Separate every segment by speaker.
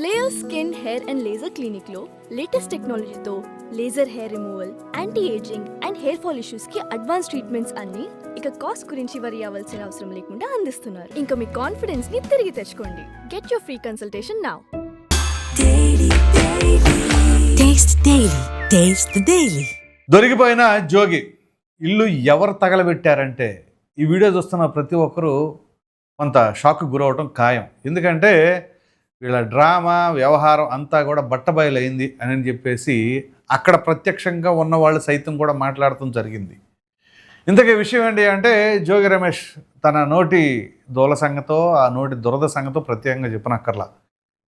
Speaker 1: Layer skin hair and laser క్లినిక్లో latest టెక్నాలజీతో laser hair removal anti ageing and hair fall ఇష్యూస్కి advance treatments అన్ని ఇక cost గురించి వరి అవ్వాల్సిన అవసరం లేకుండా అందిస్తున్నారు. ఇంకా మీ కాన్ఫిడెన్స్ని తిరిగి తెచ్చుకోండి. Get your free consultation now.
Speaker 2: దొరికిపోయిన Jogi ఇల్లు ఎవరు తగలబెట్టారంటే ఈ వీడియో చూస్తున్న ప్రతి ఒక్కరూ కొంత షాక్ గురవటం ఖాయం. ఎందుకంటే వీళ్ళ డ్రామా వ్యవహారం అంతా కూడా బట్టబయలైంది అని చెప్పేసి అక్కడ ప్రత్యక్షంగా ఉన్న వాళ్ళు సైతం కూడా మాట్లాడటం జరిగింది. ఇంతకీ విషయం ఏంటి అంటే జోగి రమేష్ తన నోటి దూల సంగతో ఆ నోటి దురద సంగతో ప్రత్యేకంగా చెప్పనక్కర్లా.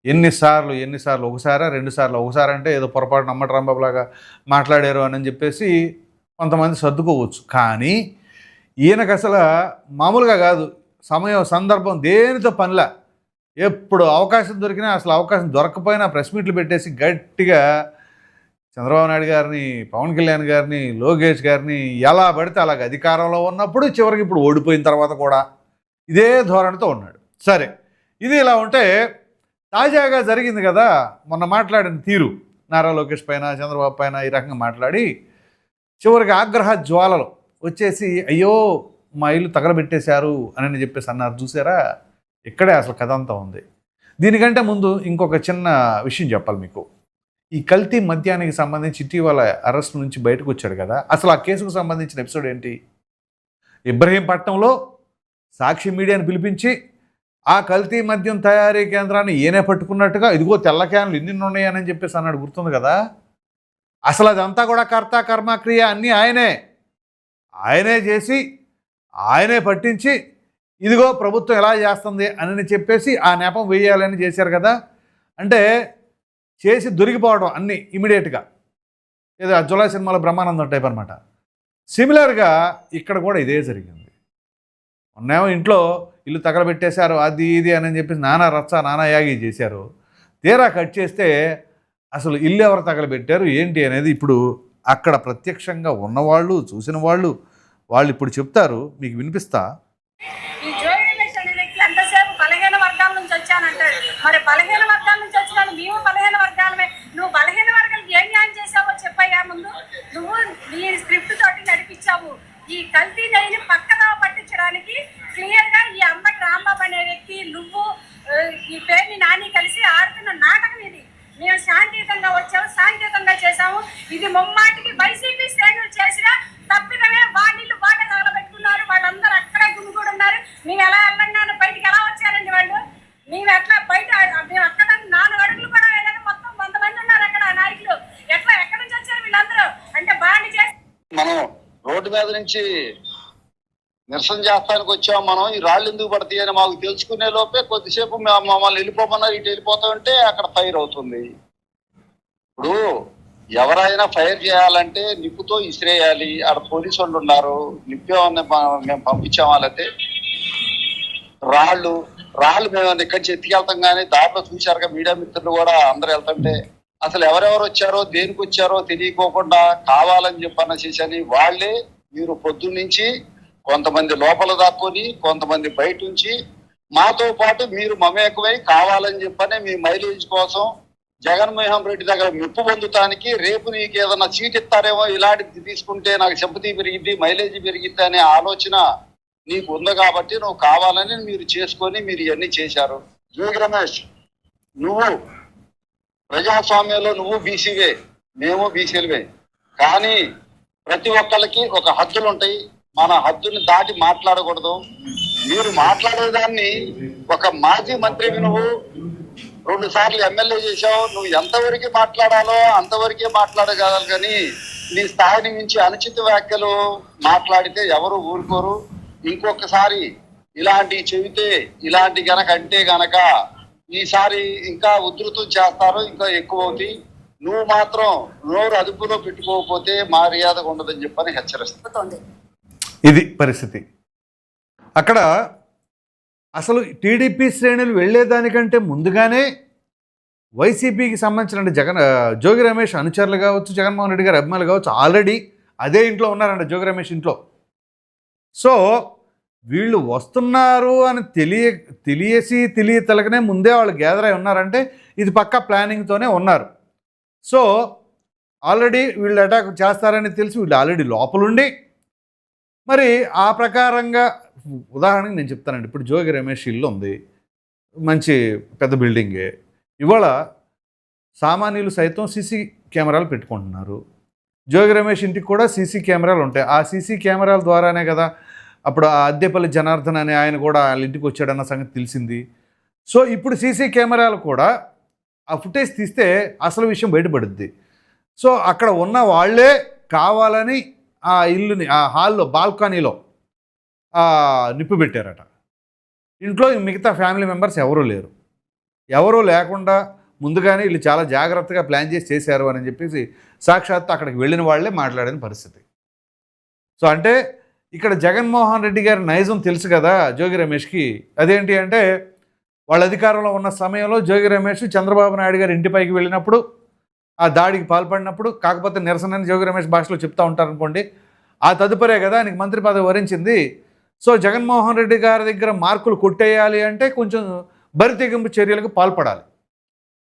Speaker 2: ఎన్నిసార్లు ఎన్నిసార్లు ఒకసారా రెండు సార్లు ఒకసారి అంటే ఏదో పొరపాటు నమ్మటి రాంబాబులాగా మాట్లాడారు అని చెప్పేసి కొంతమంది సర్దుకోవచ్చు. కానీ ఈయనకు అసలు మామూలుగా కాదు. సమయం సందర్భం దేనితో పనిలా ఎప్పుడు అవకాశం దొరికినా అసలు అవకాశం దొరకపోయినా ప్రెస్ మీట్లు పెట్టేసి గట్టిగా చంద్రబాబు నాయుడు గారిని పవన్ కళ్యాణ్ గారిని లోకేష్ గారిని ఎలా పడితే అలాగ అధికారంలో ఉన్నప్పుడు చివరికి ఇప్పుడు ఓడిపోయిన తర్వాత కూడా ఇదే ధోరణితో ఉన్నాడు. సరే ఇది ఇలా ఉంటే తాజాగా జరిగింది కదా మొన్న మాట్లాడిన తీరు. నారా లోకేష్ పైన చంద్రబాబు పైన ఈ రకంగా మాట్లాడి చివరికి ఆగ్రహ జ్వాలలు వచ్చేసి అయ్యో మా ఇల్లు తగలబెట్టేశారు అని చెప్పేసి అన్నారు. చూసారా? ఇక్కడే అసలు కథ అంతా ఉంది. దీనికంటే ముందు ఇంకొక చిన్న విషయం చెప్పాలి మీకు. ఈ కల్తీ మద్యానికి సంబంధించి ఇటీవల అరెస్ట్ నుంచి బయటకు వచ్చాడు కదా అసలు ఆ కేసుకు సంబంధించిన ఎపిసోడ్ ఏంటి? ఇబ్రహీంపట్నంలో సాక్షి మీడియాని పిలిపించి ఆ కల్తీ మద్యం తయారీ కేంద్రాన్ని ఈయనే పట్టుకున్నట్టుగా ఇదిగో తెల్ల క్యాన్లు ఇన్ని ఉన్నాయని చెప్పేసి అన్నాడు గుర్తుంది కదా? అసలు అదంతా కూడా కర్త కర్మక్రియ అన్నీ ఆయనే. ఆయనే చేసి ఆయనే పట్టించి ఇదిగో ప్రభుత్వం ఎలా చేస్తుంది అని చెప్పేసి ఆ నెపం వేయాలని చేశారు కదా. అంటే చేసి దొరికిపోవడం అన్నీ ఇమీడియట్గా ఏదో ఆ జులై సినిమాలో బ్రహ్మానందం టైప్ అనమాట. సిమిలర్గా ఇక్కడ కూడా ఇదే జరిగింది. మొన్నేమో ఇంట్లో ఇల్లు తగలబెట్టేశారు అది ఇది అని చెప్పేసి నానా రచ్చ నానా యాగి చేశారు. తీరా కట్ చేస్తే అసలు ఇల్లు ఎవరు తగలబెట్టారు ఏంటి అనేది ఇప్పుడు అక్కడ ప్రత్యక్షంగా ఉన్నవాళ్ళు చూసిన వాళ్ళు వాళ్ళు ఇప్పుడు చెప్తారు మీకు వినిపిస్తా
Speaker 3: ఈ జోగి రమేష్ అనే వ్యక్తి ఎంతసేపు బలహీన వర్గాల నుంచి వచ్చానంటాడు మరి బలహీన వర్గాల నుంచి వచ్చిన మేము బలహీన వర్గాలమే. నువ్వు బలహీన వర్గాలకు ఏం న్యాయం చేసావో చెప్పయ్యా ముందు. నువ్వు నీ స్క్రిప్ట్ తోటి నడిపించావు. ఈ కల్తీ జైలు పక్క పట్టించడానికి క్లియర్గా ఈ అమ్మకి రాంబాబు అనే వ్యక్తి నువ్వు ఆ, ఈ పేరుని నాని కలిసి ఆడుతున్న నాటకం ఇది మేము శాంతియుతంగా వచ్చాము శాంతియుతంగా చేశాము ఇది ముమ్మాటికి వైసీపీ శ్రేణులు చేసిన తప్పిదమే వాడిల్లు బాగా తగలబెట్టుకున్నారు వాళ్ళందరూ అక్కడే గుమిగూడి ఉన్నారు మేము ఎలా వెళ్ళంగానే బయటికి ఎలా వచ్చారండి వాళ్ళు మేము ఎట్లా బయట మేము అక్కడ నాలుగు అడుగులు కూడా వెళ్ళాలి మొత్తం వంద మంది ఉన్నారు అక్కడ ఆ నాయకులు ఎట్లా ఎక్కడి నుంచి వచ్చారు వీళ్ళందరూ అంటే బాండి చేసి
Speaker 4: మనం రోడ్డు మీద నుంచి నిరసన చేస్తానికి వచ్చాం మనం. ఈ రాళ్ళు ఎందుకు పడతాయి అని మాకు తెలుసుకునే లోపే కొద్దిసేపు మమ్మల్ని వెళ్ళిపోమన్నారు ఇటు వెళ్ళిపోతామంటే అక్కడ ఫైర్ అవుతుంది. ఇప్పుడు ఎవరైనా ఫైర్ చేయాలంటే నిప్పుతో ఇసిరేయాలి. ఆడ పోలీసు వాళ్ళు ఉన్నారు. నిప్పేమన్నా మేము పంపించాం వాళ్ళైతే. రాళ్ళు రాళ్ళు మేము ఇక్కడి నుంచి ఎత్తికెళ్తాం కానీ దాంట్లో చూశారుగా మీడియా మిత్రులు కూడా అందరు వెళ్తుంటే అసలు ఎవరెవరు వచ్చారో దేనికి వచ్చారో తెలియకోకుండా కావాలని చెప్పన్న చేసని వాళ్ళే మీరు పొద్దున్నుంచి కొంతమంది లోపల దాక్కుని కొంతమంది బయట ఉంచి మాతో పాటు మీరు మమేకమై కావాలని చెప్పని మీ మైలేజ్ కోసం జగన్మోహన్ రెడ్డి దగ్గర మెప్పు పొందుతానికి రేపు నీకు ఏదన్నా సీట్ ఇస్తారేమో ఇలాంటిది తీసుకుంటే నాకు సింపతి పెరిగింది మైలేజ్ పెరిగింది అనే ఆలోచన నీకు ఉంది కాబట్టి నువ్వు కావాలని మీరు చేసుకొని మీరు ఇవన్నీ చేశారు. జోగి రమేష్ నువ్వు ప్రజాస్వామ్యంలో నువ్వు బీసీవే మేము బీసీలవే కానీ ప్రతి ఒక్కరికి ఒక హద్దులు ఉంటాయి మన హద్దుని దాటి మాట్లాడకూడదు. మీరు మాట్లాడేదాన్ని ఒక మాజీ మంత్రివి నువ్వు రెండు సార్లు ఎమ్మెల్యే చేశావు నువ్వు ఎంతవరకు మాట్లాడాలో అంతవరకే మాట్లాడగలరు కానీ నీ స్థాయిని మించి అనుచిత వ్యాఖ్యలు మాట్లాడితే ఎవరు ఊరుకోరు. ఇంకొకసారి ఇలాంటివి చెబితే ఇలాంటి గనక అంటే గనక ఈసారి ఇంకా ఉధృతం చేస్తారు ఇంకా ఎక్కువ అవుతాయి నువ్వు మాత్రం నోరు అదుపులో పెట్టుకోకపోతే మర్యాద ఉండదని చెప్పని హెచ్చరిస్తా.
Speaker 3: అవుతుంది
Speaker 2: ఇది పరిస్థితి. అక్కడ అసలు టీడీపీ శ్రేణులు వెళ్ళేదానికంటే ముందుగానే వైసీపీకి సంబంధించిన జగన్ జోగి రమేష్ అనుచరులు కావచ్చు జగన్మోహన్ రెడ్డి గారు అభిమానులు కావచ్చు ఆల్రెడీ అదే ఇంట్లో ఉన్నారంట జోగి రమేష్ ఇంట్లో. సో వీళ్ళు వస్తున్నారు అని తెలియ తెలియసి తెలియ తెలకనే ముందే వాళ్ళు గ్యాదర్ అయి ఉన్నారంటే ఇది పక్క ప్లానింగ్తోనే ఉన్నారు. సో ఆల్రెడీ వీళ్ళు అటాక్ చేస్తారని తెలిసి వీళ్ళు ఆల్రెడీ లోపలుండి. మరి ఆ ప్రకారంగా ఉదాహరణకి నేను చెప్తానండి. ఇప్పుడు జోగి రమేష్ ఇల్లు ఉంది. మంచి పెద్ద బిల్డింగే. ఇవాళ సామాన్యులు సైతం సీసీ కెమెరాలు పెట్టుకుంటున్నారు. జోగి రమేష్ ఇంటికి కూడా సీసీ కెమెరాలు ఉంటాయి. ఆ సీసీ కెమెరాల ద్వారానే కదా అప్పుడు ఆ అద్దెపల్లి జనార్దన్ అనే ఆయన కూడా వాళ్ళ ఇంటికి వచ్చాడన్న సంగతి తెలిసింది. సో ఇప్పుడు సీసీ కెమెరాలు కూడా ఆ ఫుటేజ్ తీస్తే అసలు విషయం బయటపడుద్ది. సో అక్కడ ఉన్న వాళ్ళే కావాలని ఆ ఇల్లుని ఆ హాల్లో బాల్కనీలో నిప్పు పెట్టారట ఇంట్లో మిగతా ఫ్యామిలీ మెంబర్స్ ఎవరూ లేరు. ఎవరూ లేకుండా ముందుగానే వీళ్ళు చాలా జాగ్రత్తగా ప్లాన్ చేసి చేశారు అని చెప్పేసి సాక్షాత్ అక్కడికి వెళ్ళిన వాళ్ళే మాట్లాడిన పరిస్థితి. సో అంటే ఇక్కడ జగన్మోహన్ రెడ్డి గారి నైజం తెలుసు కదా జోగి రమేష్కి. అదేంటి అంటే వాళ్ళ అధికారంలో ఉన్న సమయంలో జోగి రమేష్ చంద్రబాబు నాయుడు గారి ఇంటిపైకి వెళ్ళినప్పుడు ఆ దాడికి పాల్పడినప్పుడు కాకపోతే నిరసనని జోగి రమేష్ భాషలో చెప్తా ఉంటారు అనుకోండి ఆ తదుపరే కదా ఆయనకి మంత్రి పదవి వరించింది. సో జగన్మోహన్ రెడ్డి గారి దగ్గర మార్కులు కొట్టేయాలి అంటే కొంచెం బరితెగింపు చర్యలకు పాల్పడాలి.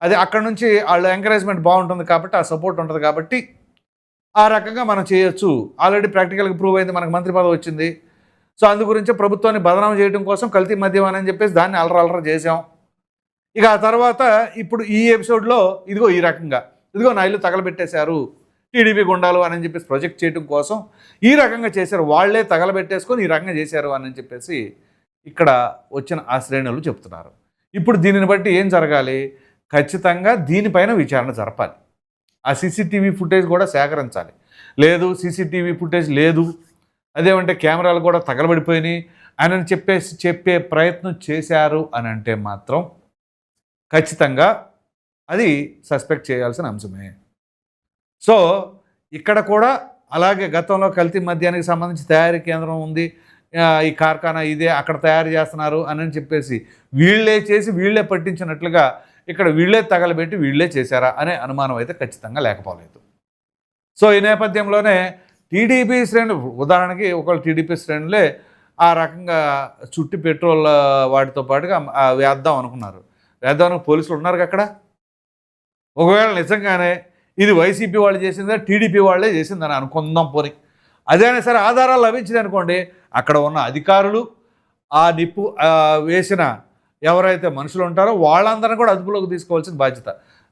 Speaker 2: అది అక్కడ నుంచి వాళ్ళ ఎంకరేజ్మెంట్ బాగుంటుంది కాబట్టి ఆ సపోర్ట్ ఉంటుంది కాబట్టి ఆ రకంగా మనం చేయొచ్చు. ఆల్రెడీ ప్రాక్టికల్గా ప్రూవ్ అయింది మనకు మంత్రి పదవి వచ్చింది. సో అందు గురించి ప్రభుత్వాన్ని బదనాం చేయడం కోసం కల్తీ మద్యం అని చెప్పేసి దాన్ని అలర చేసాం ఇక ఆ తర్వాత ఇప్పుడు ఈ ఎపిసోడ్లో ఇదిగో ఈ రకంగా ఇదిగో నా ఇల్లు తగలబెట్టేశారు టీడీపీ గుండాలు అని చెప్పేసి ప్రొజెక్ట్ చేయడం కోసం ఈ రకంగా చేశారు వాళ్ళే తగలబెట్టేసుకొని ఈ రకంగా చేశారు అని చెప్పేసి ఇక్కడ వచ్చిన ఆ శ్రేణులు చెప్తున్నారు. ఇప్పుడు దీనిని బట్టి ఏం జరగాలి? ఖచ్చితంగా దీనిపైన విచారణ జరపాలి. ఆ సీసీటీవీ ఫుటేజ్ కూడా సేకరించాలి. లేదు సీసీటీవీ ఫుటేజ్ లేదు అదేమంటే కెమెరాలు కూడా తగలబడిపోయినాయి అని చెప్పేసి చెప్పే ప్రయత్నం చేశారు అని అంటే మాత్రం ఖచ్చితంగా అది సస్పెక్ట్ చేయాల్సిన అంశమే. సో ఇక్కడ కూడా అలాగే గతంలో కల్తీ మద్యానికి సంబంధించి తయారీ కేంద్రం ఉంది ఈ కార్ఖానా ఇదే అక్కడ తయారు చేస్తున్నారు అని చెప్పేసి వీళ్ళే చేసి వీళ్ళే పట్టించినట్లుగా ఇక్కడ వీళ్ళే తగలబెట్టి వీళ్ళే చేశారా అనే అనుమానం అయితే ఖచ్చితంగా లేకపోలేదు. సో ఈ నేపథ్యంలోనే టీడీపీ శ్రేణి ఉదాహరణకి ఒకళ్ళు టీడీపీ శ్రేణులే ఆ రకంగా చుట్టి పెట్రోల్ వాటితో పాటుగా వేద్దాం అనుకున్నారు. వేద్దామని పోలీసులు ఉన్నారు అక్కడ? ఒకవేళ నిజంగానే ఇది వైసీపీ వాళ్ళు చేసిందా టీడీపీ వాళ్ళే చేసిందని అనుకుందాం పోని. అదైనా సరే ఆధారాలు లభించింది అనుకోండి అక్కడ ఉన్న అధికారులు ఆ నిప్పు వేసిన ఎవరైతే మనుషులు ఉంటారో వాళ్ళందరినీ కూడా అదుపులోకి తీసుకోవాల్సిన బాధ్యత.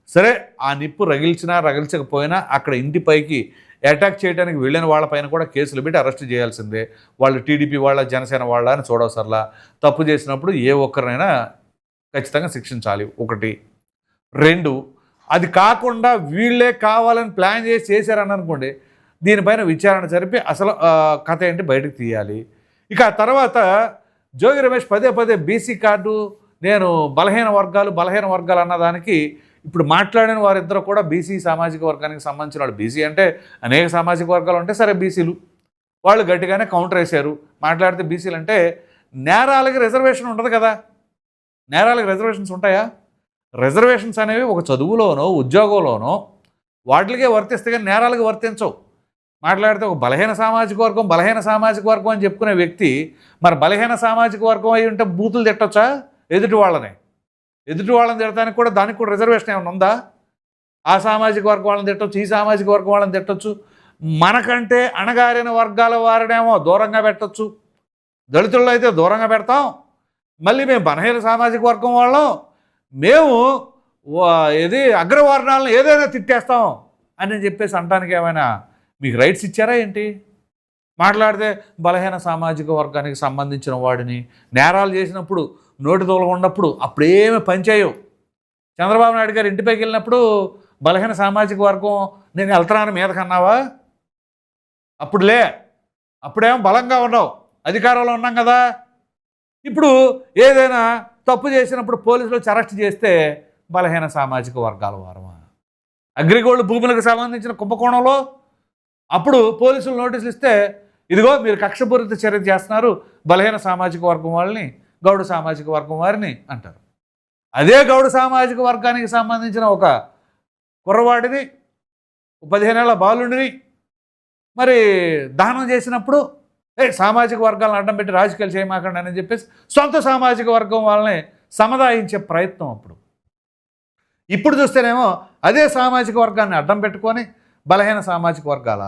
Speaker 2: సరే ఆ నిప్పు రగిల్చినా రగిల్చకపోయినా అక్కడ ఇంటి పైకి అటాక్ చేయడానికి వెళ్ళిన వాళ్ళపైన కూడా కేసులు పెట్టి అరెస్ట్ చేయాల్సిందే. వాళ్ళు టీడీపీ వాళ్ళ జనసేన వాళ్ళ అని చూడవసరలా. తప్పు చేసినప్పుడు ఏ ఒక్కరినైనా ఖచ్చితంగా శిక్షించాలి. ఒకటి. రెండు అది కాకుండా వీళ్ళే కావాలని ప్లాన్ చేసి చేశారని అనుకోండి దీనిపైన విచారణ జరిపి అసలు కథ ఏంటి బయటకు తీయాలి. ఇక ఆ తర్వాత జోగి రమేష్ పదే పదే బీసీ కార్డు నేను బలహీన వర్గాలు బలహీన వర్గాలు అన్నదానికి ఇప్పుడు మాట్లాడిన వారిద్దరు కూడా బీసీ సామాజిక వర్గానికి సంబంధించిన వాళ్ళు. బీసీ అంటే అనేక సామాజిక వర్గాలు ఉంటే సరే బీసీలు. వాళ్ళు గట్టిగానే కౌంటర్ వేశారు. మాట్లాడితే బీసీలు అంటే నేరాలకి రిజర్వేషన్ ఉండదు కదా. నేరాలకు రిజర్వేషన్స్ ఉంటాయా? రిజర్వేషన్స్ అనేవి ఒక చదువులోనో ఉద్యోగంలోనో వాటికే వర్తిస్తే కానీ నేరాలకు వర్తించవు. మాట్లాడితే ఒక బలహీన సామాజిక వర్గం బలహీన సామాజిక వర్గం అని చెప్పుకునే వ్యక్తి మరి బలహీన సామాజిక వర్గం అయి ఉంటే బూతులు తిట్టొచ్చా? ఎదుటి వాళ్ళని. ఎదుటి వాళ్ళని తిడటానికి కూడా దానికి కూడా రిజర్వేషన్ ఏమైనా ఉందా? ఆ సామాజిక వర్గం వాళ్ళని తిట్టొచ్చు ఈ సామాజిక వర్గం వాళ్ళని తిట్టొచ్చు. మనకంటే అణగారిన వర్గాల వారినేమో దూరంగా పెట్టొచ్చు. దళితుల్లో అయితే దూరంగా పెడతాం. మళ్ళీ మేము బలహీన సామాజిక వర్గం వాళ్ళం. మేము ఏది అగ్రవర్ణాలను ఏదైనా తిట్టేస్తాం అని చెప్పేసి అంటానికి ఏమైనా మీకు రైట్స్ ఇచ్చారా ఏంటి? మాట్లాడితే బలహీన సామాజిక వర్గానికి సంబంధించిన వాడిని నేరాలు చేసినప్పుడు నోటి తోలగొన్నప్పుడు అప్పుడేమి పనిచేయవు చంద్రబాబు నాయుడు గారు ఇంటిపైకి వెళ్ళినప్పుడు బలహీన సామాజిక వర్గం నేను వెళ్తున్నాను మీద కన్నావా అప్పుడు లే అప్పుడేమో బలంగా ఉన్నావు అధికారంలో ఉన్నాం కదా. ఇప్పుడు ఏదైనా తప్పు చేసినప్పుడు పోలీసులు వచ్చి అరెస్ట్ చేస్తే బలహీన సామాజిక వర్గాల వారమా? అగ్రిగోల్డ్ భూములకు సంబంధించిన కుంభకోణంలో అప్పుడు పోలీసులు నోటీసులు ఇస్తే ఇదిగో మీరు కక్షపూరిత చర్య చేస్తున్నారు బలహీన సామాజిక వర్గం వాళ్ళని గౌడ సామాజిక వర్గం వారిని అంటారు. అదే గౌడ సామాజిక వర్గానికి సంబంధించిన ఒక కుర్రవాడిని పదిహేనేళ్ళ బాలుడిని మరి దహనం చేసినప్పుడు ఏ సామాజిక వర్గాలను అడ్డం పెట్టి రాజకీయాలు చేయమాకండి అని చెప్పేసి సొంత సామాజిక వర్గం వాళ్ళని సముదాయించే ప్రయత్నం అప్పుడు. ఇప్పుడు చూస్తేనేమో అదే సామాజిక వర్గాన్ని అడ్డం పెట్టుకొని బలహీన సామాజిక వర్గాల?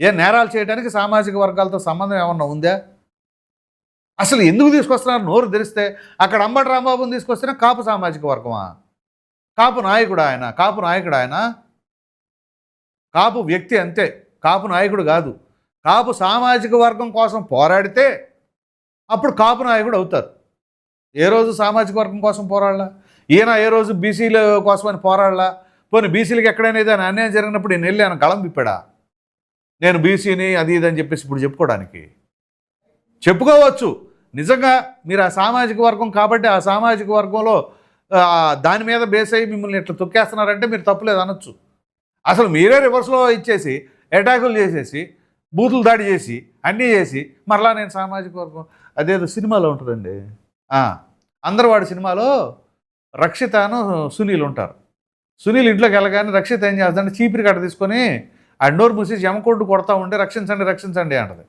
Speaker 2: ఏ నేరాలు చేయడానికి సామాజిక వర్గాలతో సంబంధం ఏమన్నా ఉందా? అసలు ఎందుకు తీసుకొస్తున్నారు? నోరు తెరిస్తే అక్కడ అంబటి రాంబాబుని తీసుకొస్తేనే కాపు సామాజిక వర్గమా? కాపు నాయకుడు ఆయన కాపు నాయకుడు ఆయన. కాపు వ్యక్తి అంతే కాపు నాయకుడు కాదు. కాపు సామాజిక వర్గం కోసం పోరాడితే అప్పుడు కాపు నాయకుడు అవుతారు. ఏ రోజు సామాజిక వర్గం కోసం పోరాడలా? ఈయన ఏ రోజు బీసీల కోసమని పోరాడలా? పోనీ బీసీలకి ఎక్కడైనా ఏదైనా అన్యాయం జరిగినప్పుడు నేను వెళ్ళి ఆయన గళం విప్పాడా? నేను బీసీని అది ఇది అని చెప్పేసి ఇప్పుడు చెప్పుకోవడానికి. చెప్పుకోవచ్చు. నిజంగా మీరు ఆ సామాజిక వర్గం కాబట్టి ఆ సామాజిక వర్గంలో దాని మీద బేస్ అయ్యి మిమ్మల్ని ఇట్లా తొక్కేస్తున్నారంటే మీరు తప్పులేదు అనొచ్చు. అసలు మీరే రివర్స్లో ఇచ్చేసి అటాకులు చేసేసి బూతులు దాడి చేసి అన్నీ చేసి మరలా నేను సామాజిక వర్గం అదేదో సినిమాలో ఉంటుందండి. ఆ, సినిమాలో రక్షితను సునీల్ ఉంటారు. సునీల్ ఇంట్లోకి వెళ్ళగానే రక్షిత ఏం చేస్తుందంటే చీపిరి కట్ట తీసుకొని ఆ డోర్ మూసి జమకొడ్డు కొడతా ఉంటే రక్షించండి రక్షించండి అంటది.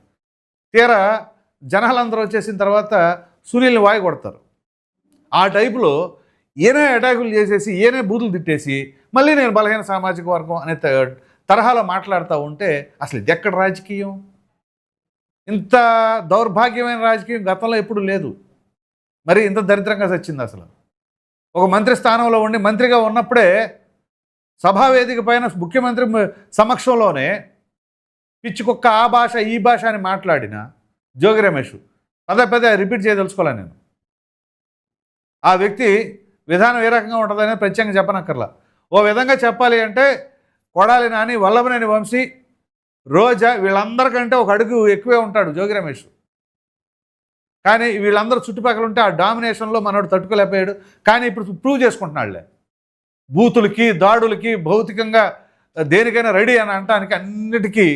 Speaker 2: తీరా జనాలందరూ వచ్చేసిన తర్వాత సునీల్ని వాయి కొడతారు. ఆ టైపులో ఈయనే అటాకులు చేసేసి ఈయనే బూతులు తిట్టేసి మళ్ళీ నేను బలహీన సామాజిక వర్గం అనే త- తరహాలో మాట్లాడుతూ ఉంటే అసలు ఇది ఎక్కడ రాజకీయం? ఇంత దౌర్భాగ్యమైన రాజకీయం గతంలో ఎప్పుడు లేదు. మరి ఇంత దరిద్రంగా చచ్చింది అసలు. ఒక మంత్రి స్థానంలో ఉండి మంత్రిగా ఉన్నప్పుడే సభావేదిక పైన ముఖ్యమంత్రి సమక్షంలోనే పిచ్చి కుక్క ఆ భాష ఈ భాష అని మాట్లాడిన జోగి రమేష్. పదే పదే రిపీట్ చేయదలుచుకోలే నేను. ఆ వ్యక్తి విధానం ఏ రకంగా ఉంటుందనేది ప్రత్యేకంగా చెప్పనక్కర్లా. ఓ విధంగా చెప్పాలి అంటే కొడాలి నాని వల్లభనేని వంశీ రోజా వీళ్ళందరికంటే ఒక అడుగు ఎక్కువే ఉంటాడు జోగి రమేష్. కానీ వీళ్ళందరూ చుట్టుపక్కల ఉంటే ఆ డామినేషన్లో మనోడు తట్టుకోలేకపోయాడు. కానీ ఇప్పుడు ప్రూవ్ చేసుకుంటున్నాడులే. బూతులకి దాడులకి భౌతికంగా దేనికైనా రెడీ అని అంటానికి అన్నిటికీ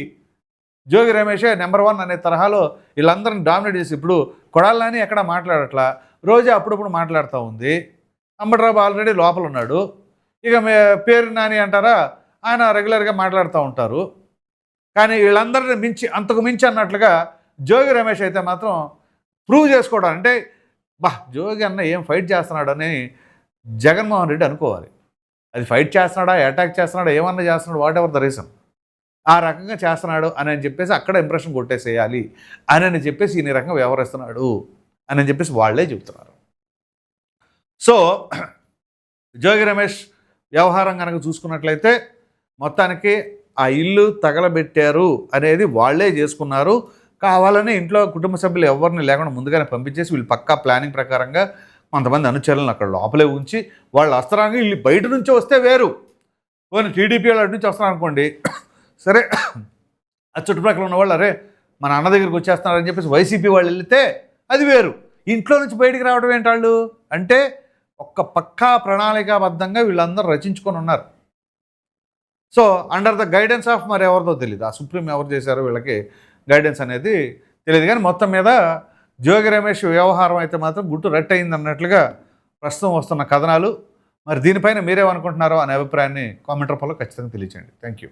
Speaker 2: జోగి రమేషే నెంబర్ వన్ అనే తరహాలో వీళ్ళందరిని డామినేట్ చేసి ఇప్పుడు కొడాలని ఎక్కడ మాట్లాడట్లా? రోజా అప్పుడప్పుడు మాట్లాడుతూ ఉంది. అంబటరాబు ఆల్రెడీ లోపల ఉన్నాడు. ఇక పేరు నాని అంటారా? ఆయన రెగ్యులర్గా మాట్లాడుతూ ఉంటారు. కానీ వీళ్ళందరిని మించి అంతకు మించి అన్నట్లుగా జోగి రమేష్ అయితే మాత్రం ప్రూవ్ చేసుకోవడం అంటే బా జోగి అన్న ఏం ఫైట్ చేస్తున్నాడు అని జగన్మోహన్ రెడ్డి అనుకోవాలి. అది ఫైట్ చేస్తున్నాడా అటాక్ చేస్తున్నాడా ఏమన్నా చేస్తున్నాడు వాట్ ఎవర్ ద రీజన్. ఆ రకంగా చేస్తున్నాడు అని అని చెప్పేసి అక్కడ ఇంప్రెషన్ కొట్టేసేయాలి అని అని చెప్పేసి ఈ రకంగా వ్యవహరిస్తున్నాడు అని అని చెప్పేసి వాళ్ళే చెబుతున్నారు. సో జోగి రమేష్ వ్యవహారం కనుక చూసుకున్నట్లయితే మొత్తానికి ఆ ఇల్లు తగలబెట్టారు అనేది వాళ్ళే చేసుకున్నారు. కావాలని ఇంట్లో కుటుంబ సభ్యులు ఎవరిని లేకుండా ముందుగానే పంపించేసి వీళ్ళు పక్కా ప్లానింగ్ ప్రకారంగా కొంతమంది అనుచరులను అక్కడ లోపలే ఉంచి వాళ్ళ అస్త్రాన్ని వీళ్ళు బయట నుంచి వస్తే వేరు. పోనీ టీడీపీ వాళ్ళు అటు నుంచి వస్తున్నారు అనుకోండి సరే ఆ చుట్టుపక్కల ఉన్న వాళ్ళు అరే మన అన్న దగ్గరికి వచ్చేస్తున్నారని చెప్పేసి వైసీపీ వాళ్ళు వెళ్తే అది వేరు. ఇంట్లో నుంచి బయటికి రావడం ఏంటాళ్ళు అంటే ఒక్క పక్కా ప్రణాళికాబద్ధంగా వీళ్ళందరూ రచించుకొని ఉన్నారు. So under the guidance of మరి ఎవరిదో తెలియదు ఆ సుప్రీం ఎవరు చేశారో వీళ్ళకి గైడెన్స్ అనేది తెలియదు కానీ మొత్తం మీద జోగి రమేష్ వ్యవహారం అయితే మాత్రం గుట్టు రట్ అయింది అన్నట్లుగా ప్రస్తుతం వస్తున్న కథనాలు. మరి దీనిపైన మీరేమనుకుంటున్నారో అనే అభిప్రాయాన్ని కామెంట్ రూపంలో ఖచ్చితంగా తెలియచేయండి. Thank you